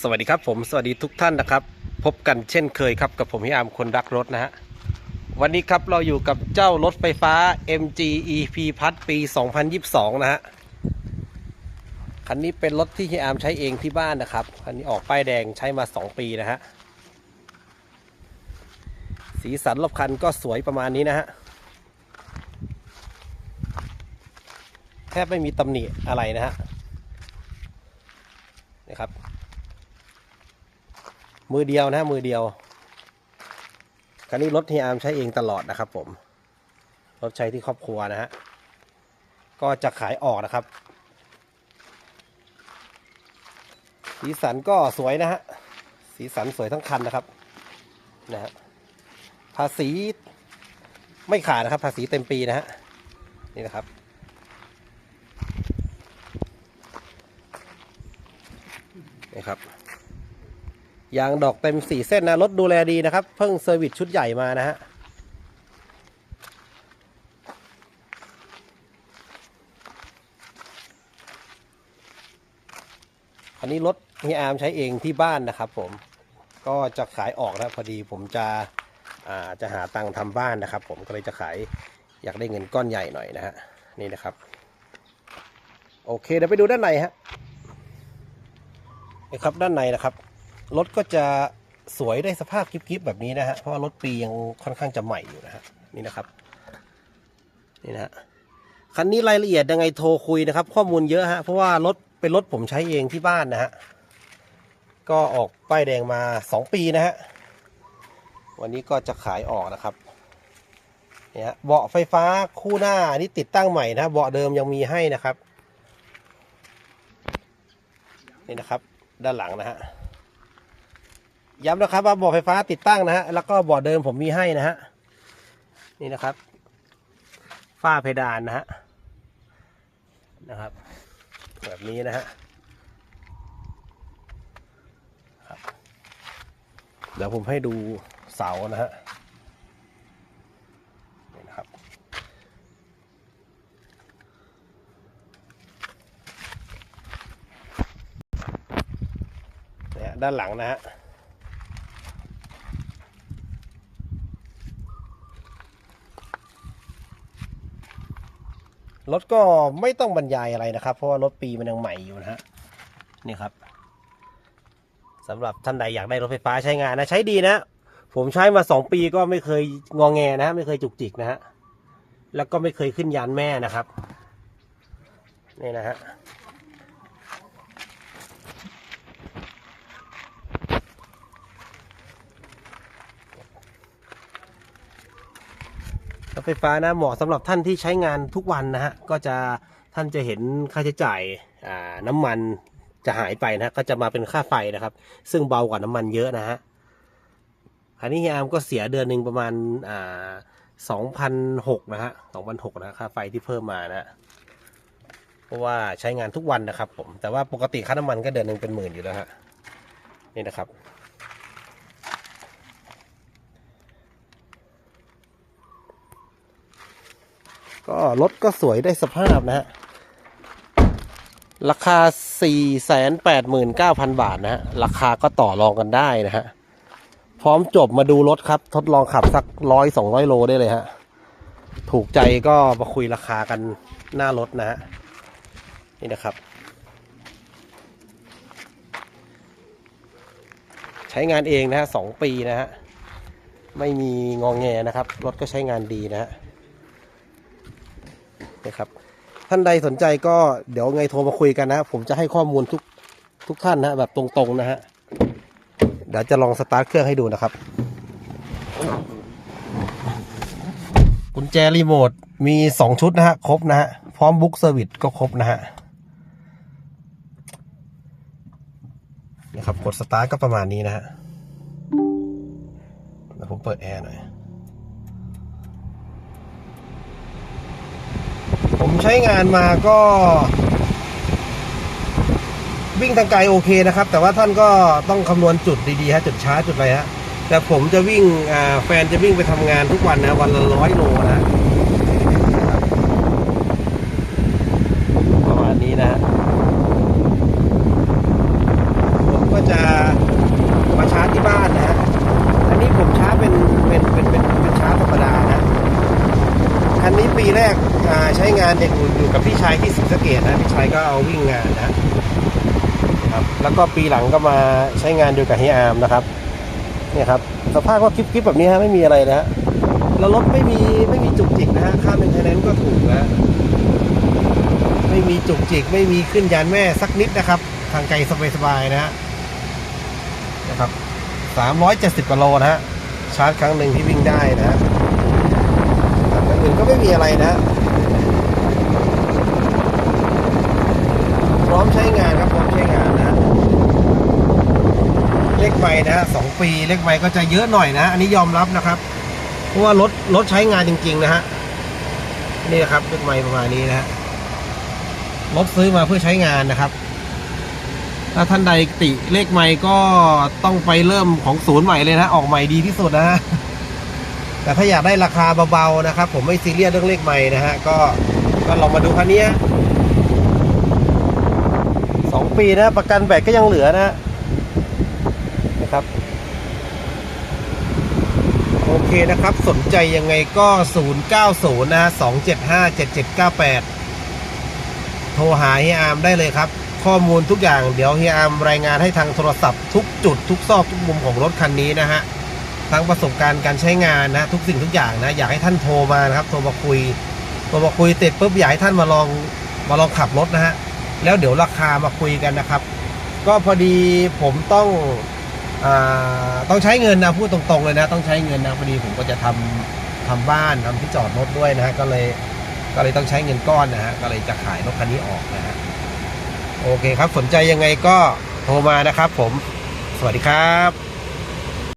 สวัสดีครับผมสวัสดีทุกท่านนะครับ พบกันเช่นเคยครับกับผมพี่อามคนรักรถนะฮะวันนี้ครับเราอยู่กับเจ้ารถไฟฟ้า MG EP พัดปี 2022 นะฮะคันนี้เป็นรถที่พี่อามใช้เองที่บ้านนะครับคันนี้ออกป้ายแดงใช้มา 2 ปีนะฮะสีสันรอบคันก็สวยประมาณนี้นะฮะแทบไม่มีตำหนิอะไรนะฮะนะครับ มือเดียวนะมือเดียว คันนี้รถเฮียอามใช้เองตลอดนะครับผม รถใช้ที่ครอบครัวนะฮะ ก็จะขายออกนะครับ สีสันก็สวยนะฮะ สีสันสวยทั้งคันนะครับ นะฮะ ภาษีไม่ขาดนะครับ ภาษีเต็มปีนะฮะ นี่นะครับนี่ครับ ยางดอกเต็มสี่เส้นนะ รถดูแลดีนะครับ เพิ่งเซอร์วิสชุดใหญ่มานะฮะอันนี้รถเฮียอาร์มใช้เองที่บ้านนะครับผมก็จะขายออกนะพอดีผมจะอ่าจะหาตังค์ทำบ้านนะครับ ผมก็เลยจะขายอยากได้เงินก้อนใหญ่หน่อยนะฮะนี่นะครับ โอเคเดี๋ยวไปดูด้านในฮะนี่ครับด้านในนะครับ รถก็จะสวยได้สภาพคลิปๆแบบนี้นะฮะเพราะว่ารถปียังค่อนข้างจะใหม่อยู่นะฮะนี่นะครับนี่นะฮะคันนี้รายละเอียดยังไงโทรคุยนะครับ ข้อมูลเยอะฮะเพราะว่ารถเป็นรถผมใช้เองที่บ้านนะฮะก็ออกป้ายแดงมาสองปีนะฮะวันนี้ก็จะขายออกนะครับเนี่ยเบาะไฟฟ้าคู่หน้านี่ติดตั้งใหม่นะเบาะเดิมยังมีให้นะครับนี่นะครับ ด้านหลังนะฮะ ย้ำนะครับว่าบาะไฟฟ้าติดตั้งนะฮะแล้วก็บาะเดิมผมมีให้นะฮะนี่นะครับ ฝ้าเพดานนะฮะนะครับ แบบนี้นะฮะเดี๋ยวผมให้ดูเสานะฮะนี่นะครับเนี่ยด้านหลังนะฮะ รถก็ไม่ต้องบรรยายอะไรนะครับ เพราะว่ารถปีมันยังใหม่อยู่นะฮะนี่ครับสำหรับท่านใดอยากได้รถไฟฟ้าใช้งานนะ ใช้ดีนะ ผมใช้มาสองปีก็ไม่เคยงองแงนะฮะไม่เคยจุกจิกนะฮะแล้วก็ไม่เคยขึ้นยานแม่นะครับนี่นะฮะ รถไฟฟ้านะเหมาะสำหรับท่านที่ใช้งานทุกวันนะฮะก็จะท่านจะเห็นค่าใช้จ่ายน้ำมันจะหายไปนะก็จะมาเป็นค่าไฟนะครับ ซึ่งเบากว่าน้ำมันเยอะนะฮะอันนี้เฮียอามก็เสียเดือนหนึ่งประมาณอ่าสองพันหกนะฮะสองพันหกนะค่าไฟที่เพิ่มมานะฮะเพราะว่าใช้งานทุกวันนะครับผมแต่ว่าปกติค่าน้ำมันก็เดือนหนึ่งเป็นหมื่นอยู่แล้วฮะนี่นะครับ ก็รถก็สวยได้สภาพนะฮะ ราคา 489,000 บาทนะฮะ ราคาก็ต่อรองกันได้นะฮะ พร้อมจบมาดูรถครับ ทดลองขับสักร้อยสองร้อยโลได้เลยฮะ ถูกใจก็มาคุยราคากันหน้ารถนะฮะ นี่นะครับ ใช้งานเองนะฮะสองปีนะฮะ ไม่มีงองแงนะครับ รถก็ใช้งานดีนะฮะ นะครับ ท่านใดสนใจก็เดี๋ยวไงโทรมาคุยกันนะ ผมจะให้ข้อมูลทุกทุกท่านนะแบบตรงๆนะฮะเดี๋ยวจะลองสตาร์ทเครื่องให้ดูนะครับกุญแจรีโมทมีสองชุดนะฮะ ครบนะฮะ พร้อมบุ๊กเซอร์วิสก็ครบนะฮะนะครับกดสตาร์ทก็ประมาณนี้นะฮะเดี๋ยวผมเปิดแอร์หน่อย ผมใช้งานมาก็ วิ่งทางไกลโอเคนะครับ แต่ว่าท่านก็ต้องคำนวณจุดดีๆฮะจุดช้าจุดอะไรฮะแต่ผมจะวิ่งแฟนจะวิ่งไปทำงานทุกวันนะ วันละร้อยโลนะประมาณนี้นะผมก็จะมาชาร์จที่บ้านนะอันนี้ผมชาร์จเป็นเป็นเป็นเป็นเป็ชาร์จธรรมดานะ อันนี้ปีแรก ใช้งานอย,อยู่กับพี่ชายที่ศรีสเกดนะพี่ชายก็เอาวิ่งงานนะครับแล้วก็ปีหลังก็มาใช้งานเดียวกับเฮียอาร์มนะครับเนี่ยครับสภาพก็คลิปๆแบบนี้ฮะไม่มีอะไรนะฮะแล้วรถไม่มีไม่มีจุกจิกนะฮะค่าเป็นไทนนก็ถูกนะไม่มีจุกจิก ไม่มีขึ้นยานแม่สักนิดนะครับ ทางไกลสบายๆนะฮะนะครับสามร้อยเจ็ดสิบกิโลนะฮะชาร์จครั้งหนึ่งที่วิ่งได้นะฮะครับอย่างอื่นก็ไม่มีอะไรนะฮะพร้อ มใช้งานครับพร้อมใช้งานนะเลขไม่นะสองปีเลขไม่ก็จะเยอะหน่อยนะ อันนี้ยอมรับนะครับ เพราะว่ารถรถใช้งานจริง ๆ นะฮะนี่นะครับเลขไม่ประมาณนี้นะฮะรถซื้อมาเพื่อใช้งานนะครับ ถ้าท่านใดติเลขใหม่ก็ต้องไปเริ่มของศูนย์ใหม่เลยนะออกใหม่ดีที่สุดนะฮะแต่ถ้าอยากได้ราคาเบาๆนะครับ ผมไม่ซีเรียสเรื่องเลขใหม่นะฮะก็ก็ลองมาดูคันนี้ สองปีนะประกันแบตก็ยังเหลือนะนะครับ โอเคนะครับ สนใจยังไงก็ 090 นะฮะ 275 7798 โทรหาเฮียอาร์มได้เลยครับ ข้อมูลทุกอย่างเดี๋ยวเฮียอาร์มรายงานให้ทางโทรศัพท์ทุกจุดทุกซอกทุกมุมของรถคันนี้นะฮะทั้งประสบการณ์การใช้งานนะ ทุกสิ่งทุกอย่างนะ อยากให้ท่านโทรมานะครับ โทรมาคุย โทรมาคุยเสร็จปุ๊บอยากให้ท่านมาลองมาลองขับรถนะฮะ แล้วเดี๋ยวราคามาคุยกันนะครับ ก็พอดีผมต้องอต้องใช้เงินนะพูดตรงๆเลยนะ ต้องใช้เงินนะพอดีผมก็จะทำทำบ้านทำที่จอดรถด้วยนะฮะก็เลยก็เลยต้องใช้เงินก้อนนะฮะก็เลยจะขายรถคันนี้ออกนะฮะโอเคครับสนใจยังไงก็โทรมานะครับ ผม สวัสดีครับ